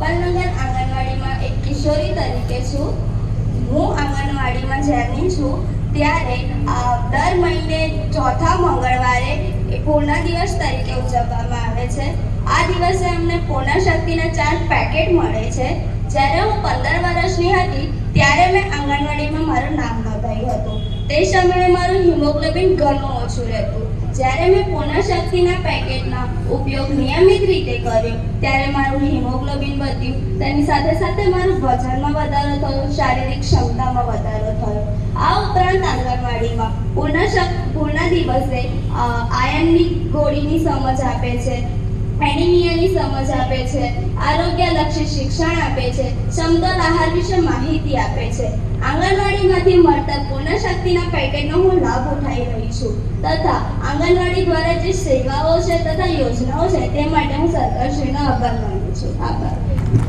ગોપાલનગર આંગણવાડીમાં એક કિશોરી તરીકે છું. હું આંગણવાડીમાં જ્યારે છું. ત્યારે દર મહિને ચોથા મંગળવારે એ પૂર્ણ દિવસ તરીકે ઉજવવામાં આવે છે. આ દિવસે અમને પૂર્ણ શક્તિના ચાર પેકેટ મળે છે. જ્યારે હું પંદર વર્ષની હતી, ત્યારે મેં આંગણવાડીમાં મારું નામ નોંધાયું હતું. તે સમયે મારું હિમોગ્લોબિન ઘણું ઓછું રહેતું. જ્યારે મેં પૂર્ણ શક્તિના પેકેટનો ઉપયોગ નિયમિત રીતે કર્યો, ત્યારે મારું હિમોગ્લોબિન વધ્યું. તેની સાથે સાથે મારું વજનમાં વધારો થયો, શારીરિક ક્ષમતામાં વધારો થયો. આ ઉપરાંત આંગણવાડીમાં પૂર્ણ શક, પૂર્ણ દિવસે આયનની ગોળીની સમજ આપે છે, એનિમિયાની સમજ આપે છે, આરોગ્યલક્ષી શિક્ષણ આપે છે, સમતોલ આહાર વિશે માહિતી આપે છે. આંગણવાડીમાંથી મળતા પૂર્ણ શક્તિના પેકેજનો હું લાભ ઉઠાવી રહી છું. તથા આંગણવાડી દ્વારા જે સેવાઓ છે તથા યોજનાઓ છે તે માટે હું સરકારશ્રીનો આભાર માનું છું. આભાર.